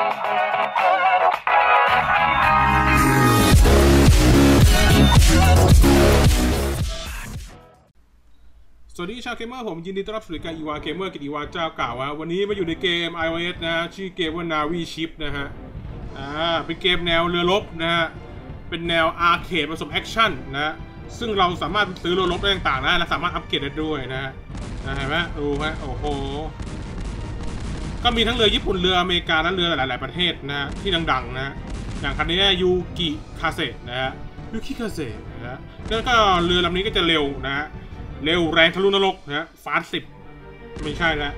สวัสดีชาวเกมเมอร์ผมยินดีต้อนรับสู่รายการอีวาเกมเมอร์กิจอีวาเจ้าเก่าฮะวันนี้มาอยู่ในเกม iOS นะชื่อเกมว่า Navi Ship นะฮะอ่าเป็นเกมแนวเรือรบนะฮะเป็นแนวอาร์เคดผสมแอคชั่นนะฮะซึ่งเราสามารถซื้อเรือรบได้ต่างๆนะและสามารถอัปเกรดได้ด้วยนะฮะนะเห็นไหมดูฮะโอ้โห ก็มีทั้งเรือญี่ปุ่นเรืออเมริกาและเรือหลาย ๆ ประเทศนะฮะที่ดัง ๆ นะอย่างคันนี้ยูกิคาเซนะฮะยูกิคาเซนะฮะแล้วก็เรือลำนี้ก็จะเร็วนะฮะเร็วแรงทะลุนรกนะฮะฟาสสิบไม่ใช่แล้ว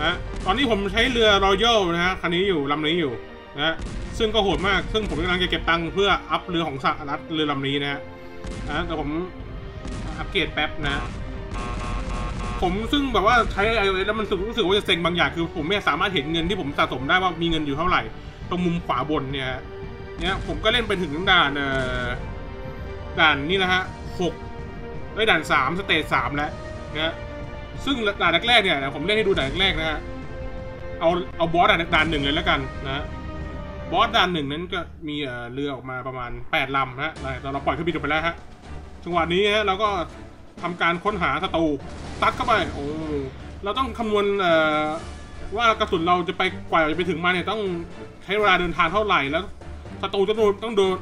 นะตอนนี้ผมใช้เรือรอยัลนะฮะคันนี้อยู่ลำนี้อยู่นะฮะซึ่งก็โหดมากซึ่งผมกำลังจะเก็บตังค์เพื่ออัพเรือของสหรัฐเรือลำนี้นะฮะนะแต่ผมอัปเกรดแป๊บนะ ผมซึ่งแบบว่าใช้ iOS แล้วมันรู้สึกรู้สึกว่าจะเซ็งบางอย่างคือ ผมไม่สามารถเห็นเงินที่ผมสะสมได้ว่ามีเงินอยู่เท่าไหร่ ตรงมุมขวาบนเนี่ยฮะเนี่ยผมก็เล่นไปถึงด่านเอ่อด่านนี่นะฮะหกได้ด่านสามสเตจสามแล้วนะซึ่งด่านแรกๆเนี่ยผมเล่นให้ดูด่านแรกนะฮะเอาเอาบอสด่านด่านหนึ่งเลยแล้วกันนะบอสด่านหนึ่งนั้นก็มีเอ่อเรือออกมาประมาณแปดลำนะตอนเราปล่อยเครื่องบินออกไปแล้วฮะจังหวะนี้ฮะเราก็ทำการค้นหาศัตรู ตัดเข้าไป โอ้ เราต้องคำนวณว่ากระสุนเราจะไปกว่าจะไปถึงมาเนี่ยต้องใช้เวลาเดินทางเท่าไหร่แล้วศัตรูจะโดนต้องโดน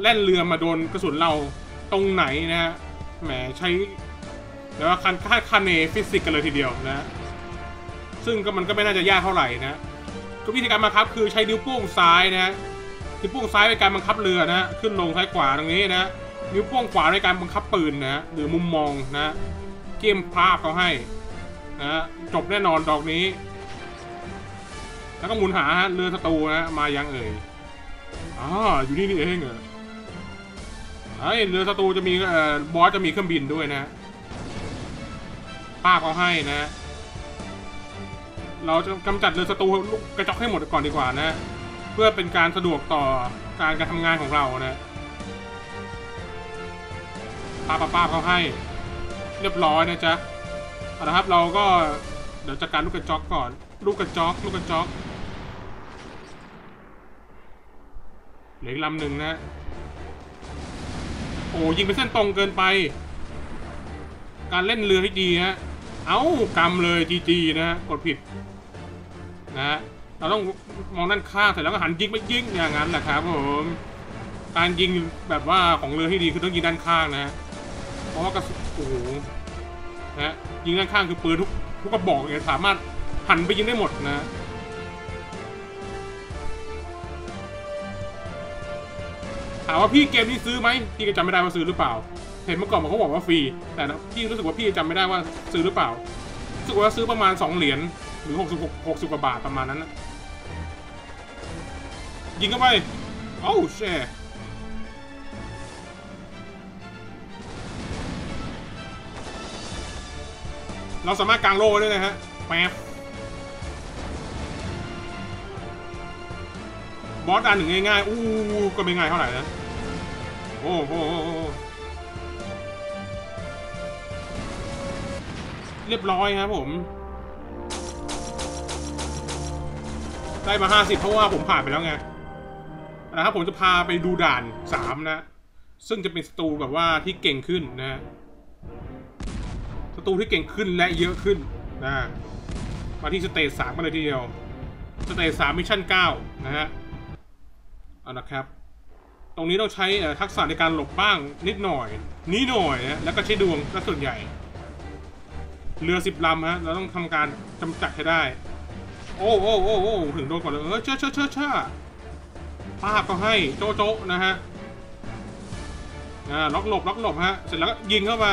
แล่นเรือมาโดนกระสุนเราตรงไหนนะฮะ แหมใช้แล้วาคันคาดคะเนฟิสิกส์กันเลยทีเดียวนะ ซึ่งก็มันก็ไม่น่าจะยากเท่าไหร่นะ ก็วิธีการบังคับคือใช้นิ้วโป้งซ้ายนะนิ้วโป้งซ้ายในการบังคับเรือนะ ขึ้นลงซ้ายขวาตรงนี้นะ นิ้วโป้งขวาในการบังคับปืนนะ หรือมุมมองนะ เกมภาพเขาให้นะจบแน่นอนดอกนี้ แล้วก็หมุนหาเรือศัตรูนะมายังเอ่ยอ่าอยู่นี่นี่เองเหรอไอเรือศัตรูจะมีเอ่อบอสจะมีเครื่องบินด้วยนะภาพเขาให้นะ เราจะกำจัดเรือศัตรูลูกกระจกให้หมดก่อนดีกว่านะ เพื่อเป็นการสะดวกต่อการการทำงานของเรานะป้าป้าป้าเขาให้ เรียบร้อยนะจ๊ะเอาละครับเราก็เดี๋ยวจัดการลูกกระจอกก่อน ลูกกระจอกลูกกระจอกเหลืออีกลำหนึ่งนะโอ้ยิงเป็นเส้นตรงเกินไป การเล่นเรือให้ดีฮะเอ้ากำเลยจีจีนะ กดผิดนะฮะเราต้องมองด้านข้างเสร็จแล้วก็หันยิงไปยิงอย่างนั้นแหละครับผม การยิงแบบว่าของเรือที่ดีคือต้องยิงด้านข้างนะ เพราะว่ากระสุนโอ้โหนะฮะยิงข้างๆคือปืนทุกทุกกระบอกเนี่ยสามารถหันไปยิงได้หมดนะถามว่าพี่เกมนี้ซื้อไหมพี่ก็จำไม่ได้ว่าซื้อหรือเปล่า เห็นเมื่อก่อนมันเขาบอกว่าฟรีแต่พี่รู้สึกว่าพี่จำไม่ได้ว่าซื้อหรือเปล่ารู้สึกว่าซื้อประมาณ 2 เหรียญหรือ66 60กว่าบาทประมาณนั้นนะยิงเข้าไปโอ้แช่ เราสามารถกางโล่ได้เลยฮะแป๊บบอสด่านหนึ่งง่ายๆ อู้ก็ไม่ง่ายเท่าไหร่นะ โอ้โหเรียบร้อยครับผม ได้มา 50 เพราะว่าผมผ่านไปแล้วไงนะครับผมจะพาไปดูด่าน 3 นะ ซึ่งจะเป็นสตูแบบว่าที่เก่งขึ้นนะ สตูที่เก่งขึ้นและเยอะขึ้นนะมาที่สเตจ3กันเลยทีเดียว สเตจ3มิชชั่น9นะฮะเอานะครับ ตรงนี้ต้องใช้ทักษะในการหลบบ้างนิดหน่อย นิดหน่อยนะแล้วก็ใช้ดวงก็ส่วนใหญ่ เรือสิบลำฮะ เราต้องทำการจำจัดให้ได้ โอ้โอ้โอ้โอ้ถึงโดนก่อนเลย เออเช่าเช่าเช่าเช่าป้าก็ให้โจโจนะฮะ อ่าล็อกหลบล็อกหลบฮะ เสร็จแล้วก็ยิงเข้าไป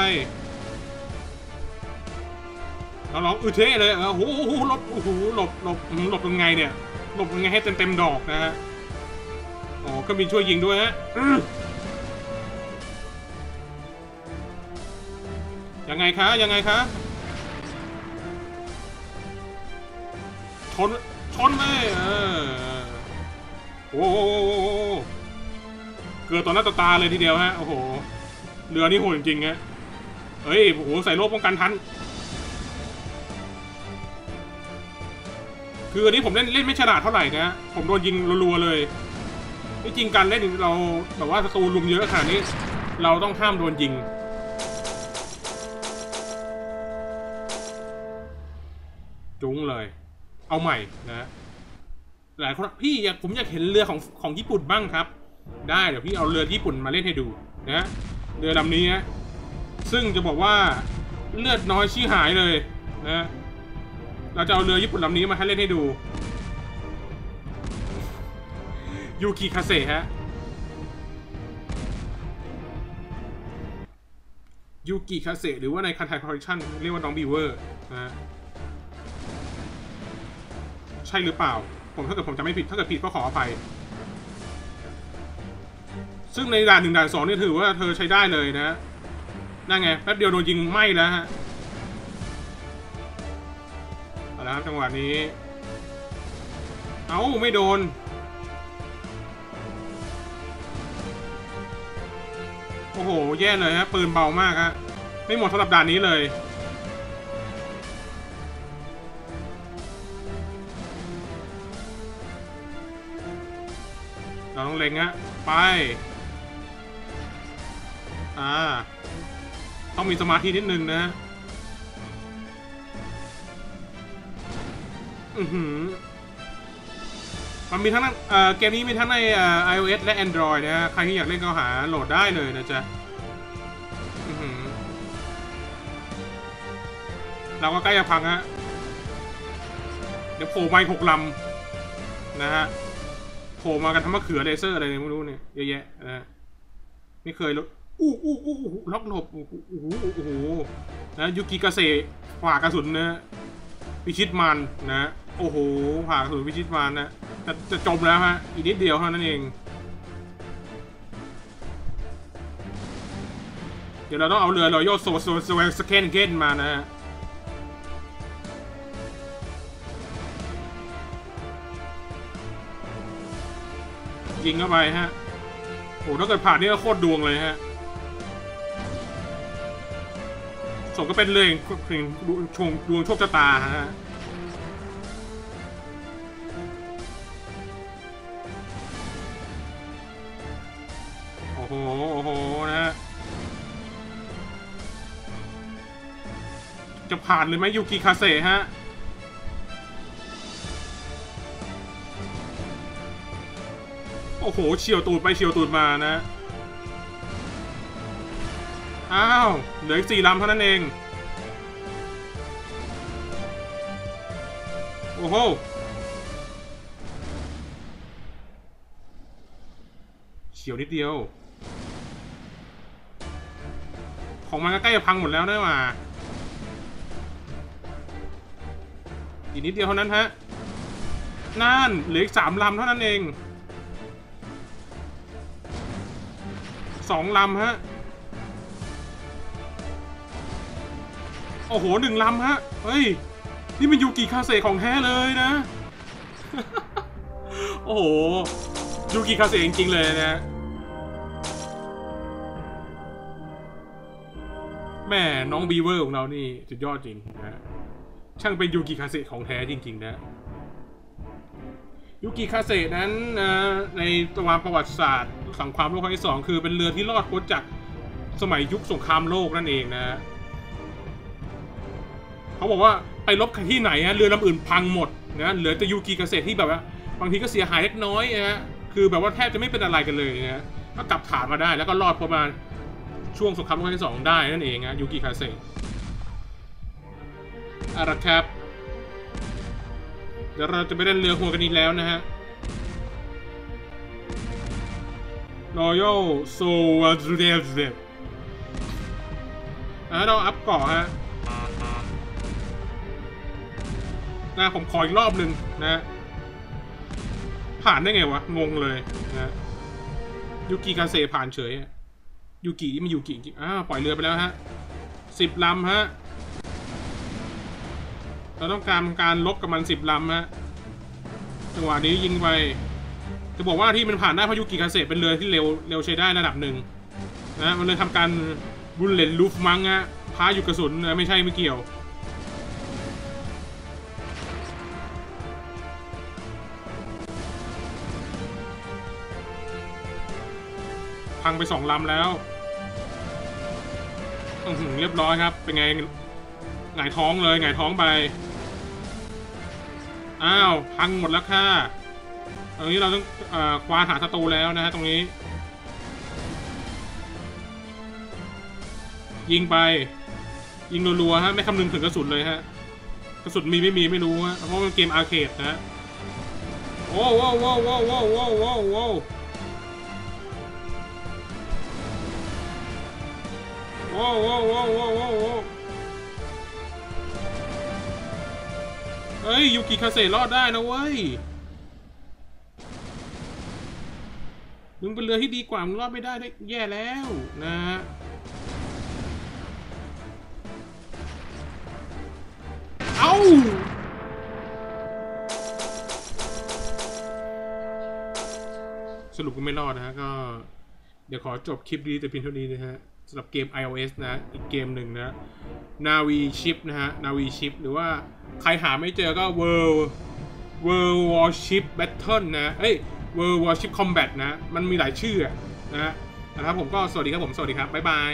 เราลองอือเท่เลยเออโอ้โหหลบโอ้โหหลบหลบหลบยังไงเนี่ยหลบยังไงให้เต็มเต็มดอกนะฮะอ๋อเครื่องบินช่วยยิงด้วยฮะยังไงคะยังไงคะชนชนเลยเออโอ้โหเกิดต่อหน้าต่อตาเลยทีเดียวฮะโอ้โหเรือนี่โหดจริงฮะเฮ้ยโอ้โหใส่โล่ป้องกันทัน คืออันนี้ผมเล่นเล่นไม่ฉลาดเท่าไหร่นะ ผมโดนยิงรัวๆเลยที่จริงการเล่นเราแบบว่าศัตรูลุมเยอะขนาดนี้ เราต้องห้ามโดนยิง จุ้งเลย เอาใหม่นะ หลายคนพี่อยากผมอยากเห็นเรือของของญี่ปุ่นบ้างครับ ได้เดี๋ยวพี่เอาเรือญี่ปุ่นมาเล่นให้ดูนะเรือลำนี้นะซึ่งจะบอกว่าเลือดน้อยชี้หายเลยนะ เราจะเอาเรือญี่ปุ่นลำนี้มาให้เล่นให้ดู ยูกิคาเซฮะ ยูกิคาเซหรือว่าในคันไทคอร์เรชั่นเรียกว่าน้องบีเวอร์นะฮะใช่หรือเปล่า ผมถ้าเกิดผมจะไม่ผิด ถ้าเกิดผิดก็ขออภัย ซึ่งในด่านหนึ่งด่านสองนี่ถือว่าเธอใช้ได้เลยนะนั่นไงแป๊บเดียวโดนยิงไหม้แล้วฮะ เอาละครับจังหวะนี้ เอ้า ไม่โดน โอ้โห แย่เลยฮะปืนเบามากฮะไม่หมดสำหรับด่านนี้เลยเราต้องเล็งฮะไป อ่า ต้องมีสมาธินิดนึงนะ มันมีทั้งนั้นเกมนี้มีทั้งใน iOS และ Android นะฮะ ใครที่อยากเล่นก็หาโหลดได้เลยนะจ๊ะเราก็ใกล้จะพังฮะ เดี๋ยวโผล่มาหกลำนะฮะ โผล่มากันทั้งมะเขือเลเซอร์อะไรเนี่ยไม่รู้เนี่ยเยอะแยะนะ ไม่เคยลดอู้อู้อู้ล็อกหลบโอ้โหโอ้โหนะยูกิกาเซผ่ากระสุนนะ พิชิตมันนะโอ้โหผ่ากระสุนพิชิตมันนะจะจะจมแล้วฮะอีกนิดเดียวเท่านั้นเอง เดี๋ยวเราต้องเอาเรือรอยัลโซโซสเวสเคนเกนมานะฮะยิงเข้าไปฮะโอ้ถ้าเกิดผ่านนี่ก็โคตรดวงเลยฮะ สมก็เป็นเรื่องเพลงดวงชงดวงโชคชะตาฮะโอ้โห โอ้โห นะฮะจะผ่านเลยไหมยูกิคาเซฮะโอ้โหเฉียวตูดไปเฉียวตูดมานะ อ้าว เหลืออีกสี่ลำเท่านั้นเอง โอ้โห เฉียวนิดเดียว ของมันก็ใกล้จะพังหมดแล้วนะมาอีกนิดเดียวเท่านั้นฮะ นั่น เหลืออีกสามลำเท่านั้นเอง สองลำฮะ โอ้โหหนึ่งลำฮะ เฮ้ย นี่มันยูกิคาเซของแท้เลยนะ โอ้โหยูกิคาเซจริงๆเลยนะแม่น้องบีเวอร์ของเรานี่สุดยอดจริงนะช่างเป็นยูกิคาเซของแท้จริง ๆ นะยูกิคาเซนั้นนะในตัวประวัติศาสตร์สงครามโลกครั้งที่สองคือเป็นเรือที่รอดพ้นจากสมัยยุคสงครามโลกนั่นเองนะ เขาบอกว่าไปรบที่ไหนฮะเรือลำอื่นพังหมดนะเหลือแต่ยูกิคาเซที่แบบว่าบางทีก็เสียหายเล็กน้อยนะฮะคือแบบว่าแทบจะไม่เป็นอะไรกันเลยนะก็กลับฐานมาได้แล้วก็รอดประมาณช่วงสงครามโลกครั้งที่สองได้นั่นเองนะยูกิคาเซเอาละครับ เดี๋ยวเราจะไปเล่นเรือหัวกันอีกแล้วนะฮะ Royal s o w a z u r e z e อะเราอัพเกาะฮะ นะผมขออีกรอบหนึ่งนะผ่านได้ไงวะ งงเลยนะยูกิคาเซผ่านเฉยยูกินี่มันยูกิจริงอ้าวปล่อยเรือไปแล้วฮะสิบลำฮะเราต้องการการลบกับมันสิบลำฮะจังหวะนี้ยิงไปจะบอกว่าที่มันผ่านได้เพราะยูกิคาเซเป็นเรือที่เร็วเร็วใช้ได้ระดับหนึ่งนะมันเลยทำการบุลเลตลูฟมังฮะพาอยู่กระสุนไม่ใช่ไม่เกี่ยว พังไปสองลำแล้วอือเรียบร้อยครับ เป็นไงหงายท้องเลยหงายท้องไป อ้าว พังหมดแล้วค่ะตรงนี้เราต้องอควานหาศัตรูแล้วนะฮะตรงนี้ ยิงไป ยิงรัวๆฮะไม่คำนึงถึงกระสุนเลยฮะกระสุนมีไม่มีไม่รู้ฮะเพราะมันเกมอาร์เคดนะฮะโอ้โหโอ้โหโอ้โหโอ้โหโอ้โห ว้โว้โว้โว้โว้เฮ้ยยูกิคาเซ่รอดได้นะเว้ย มึงเป็นเรือที่ดีกว่า มึงรอดไม่ได้ได้แย่แล้วนะฮะเอ้าสรุปก็ไม่รอดนะฮะก็ เดี๋ยวขอจบคลิปดีแต่เพียงเท่านี้นะฮะ สำหรับเกม iOS นะ อีกเกมหนึ่งนะ Navi Ship นะฮะ Navi Ship หรือว่าใครหาไม่เจอก็ World World Warship Battle นะเอ้ย World Warship Combat นะ มันมีหลายชื่อนะฮะนะครับผมก็สวัสดีครับผม สวัสดีครับ บ๊ายบาย